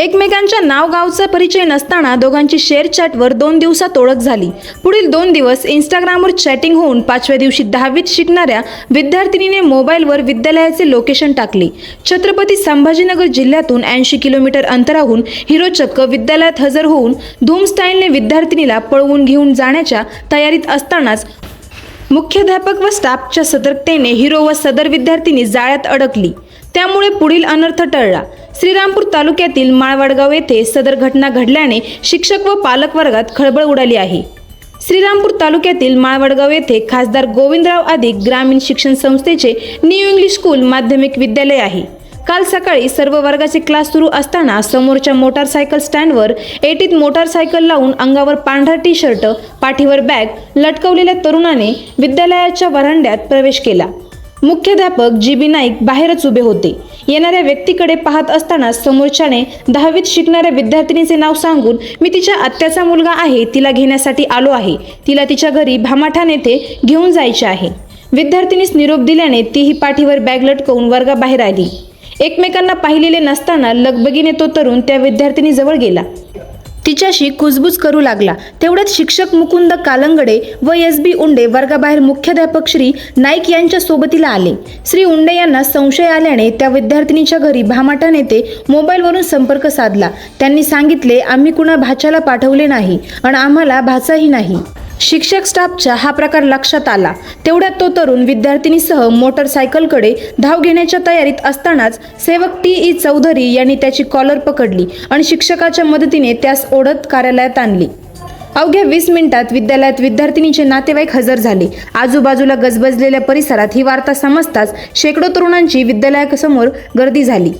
एकमेकांच्या नाव गावचा परिचय नसताना दोघांची शेअर चॅटवर दोन दिवसात ओळख झाली. पुढील दोन दिवस इंस्टाग्रामवर चॅटिंग होऊन पाचव्या दिवशी दहावीत शिकणाऱ्या विद्यार्थिनीने मोबाईलवर विद्यालयाचे लोकेशन टाकले. छत्रपती संभाजीनगर जिल्ह्यातून ऐंशी किलोमीटर अंतराहून हिरो चक्क विद्यालयात हजर होऊन धूम स्टाईलने विद्यार्थिनीला पळवून घेऊन जाण्याच्या तयारीत असतानाच मुख्याध्यापक व स्टाफच्या सतर्कतेने हिरो व सदर विद्यार्थिनी जाळ्यात अडकली. त्यामुळे पुढील अनर्थ टळला. श्रीरामपूर तालुक्यातील माळवडगाव येथे सदर घटना घडल्याने शिक्षक व पालक वर्गात खळबळ उडाली आहे. श्रीरामपूर तालुक्यातील माळवडगाव येथे खासदार गोविंदराव आदिक ग्रामीण शिक्षण संस्थेचे न्यू इंग्लिश स्कूल माध्यमिक विद्यालय आहे. काल सकाळी सर्व वर्गाचे क्लास सुरू असताना समोरच्या मोटारसायकल स्टँडवर एटीत मोटारसायकल लावून अंगावर पांढरा टी शर्ट पाठीवर बॅग लटकवलेल्या तरुणाने विद्यालयाच्या वरांड्यात प्रवेश केला. मुख्याध्यापक जी बी नाईक बाहेरच उभे होते. येणाऱ्या व्यक्तीकडे पाहत असताना समोरच्याने दहावीत शिकणाऱ्या विद्यार्थिनीचे नाव सांगून मी तिच्या आत्याचा मुलगा आहे तिला घेण्यासाठी आलो आहे. तिला तिच्या घरी भामाठाण येथे घेऊन जायचे आहे. विद्यार्थिनीस निरोप दिल्याने तीही पाठीवर बॅग लटकवून वर्गाबाहेर आली. एकमेकांना पाहिलेले नसताना लगबगीने तो तरुण त्या विद्यार्थिनीजवळ गेला. तिच्याशी कुजबूज करू लागला. तेवढ्यात शिक्षक मुकुंद कालंगडे व एस बी उंडे वर्गाबाहेर मुख्याध्यापक श्री नाईक यांच्या सोबतीला आले. श्री उंडे यांना संशय आल्याने त्या विद्यार्थिनीच्या घरी भामाटा नेते मोबाईलवरून संपर्क साधला. त्यांनी सांगितले आम्ही कुणा भाच्याला पाठवले नाही आणि आम्हाला भाचाही नाही. शिक्षक स्टाफच्या हा प्रकार लक्षात आला. तेवढ्यात तो तरुण विद्यार्थिनीसह मोटरसायकलकडे धाव घेण्याच्या तयारीत असतानाच सेवक टी. ई. चौधरी यांनी त्याची कॉलर पकडली आणि शिक्षकाच्या मदतीने त्यास ओढत कार्यालयात आणली. अवघ्या वीस मिनिटात विद्यालयात विद्यार्थिनीचे नातेवाईक हजर झाले. आजूबाजूला गजबजलेल्या परिसरात ही वार्ता समजताच शेकडो तरुणांची विद्यालयासमोर गर्दी झाली.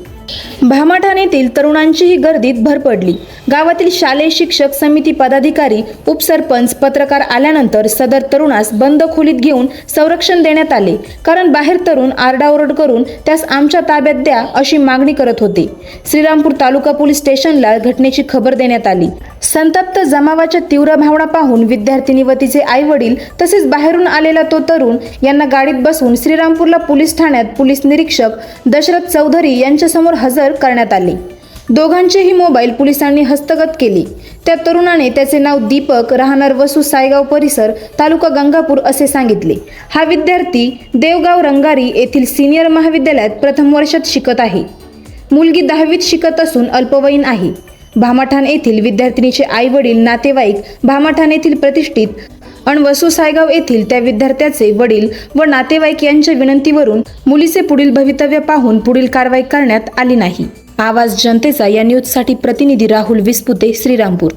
भामाठाण येथील तरुणांचीही गर्दीत भर पडली. गावातील शालेय शिक्षक समिती पदाधिकारी उपसरपंच पत्रकार आल्यानंतर सदर तरुणास बंद खोलीत घेऊन संरक्षण देण्यात आले. कारण बाहेर तरुण आरडाओरड करून त्यास आमच्या ताब्यात द्या अशी मागणी करत होते. श्रीरामपूर तालुका पोलीस स्टेशनला घटनेची खबर देण्यात आली. संतप्त जमावाच्या तीव्र भावना पाहून विद्यार्थिनी व तिचे आई वडील तसेच बाहेरून आलेला तो तरुण यांना गाडीत बसून श्रीरामपूरला पोलीस ठाण्यात पोलीस निरीक्षक दशरथ चौधरी यांच्यासमोर हजर करण्यात आले. दोघांचेही मोबाईल पोलिसांनी हस्तगत केले. त्या तरुणाने त्याचे नाव दीपक राहणार वसू सायगाव परिसर तालुका गंगापूर असे सांगितले. हा विद्यार्थी देवगाव रंगारी येथील सिनियर महाविद्यालयात प्रथम वर्षात शिकत आहे. मुलगी दहावीत शिकत असून अल्पवयीन आहे. भामाठाण येथील विद्यार्थिनीचे आई वडील नातेवाईक भामाठाण येथील प्रतिष्ठित अण वसू सायगाव येथील त्या विद्यार्थ्याचे वडील व नातेवाईक यांच्या विनंतीवरून मुलीचे पुढील भवितव्य पाहून पुढील कारवाई करण्यात आली नाही. आवाज जनतेचा या न्यूजसाठी प्रतिनिधी राहुल विस्पुते श्रीरामपूर.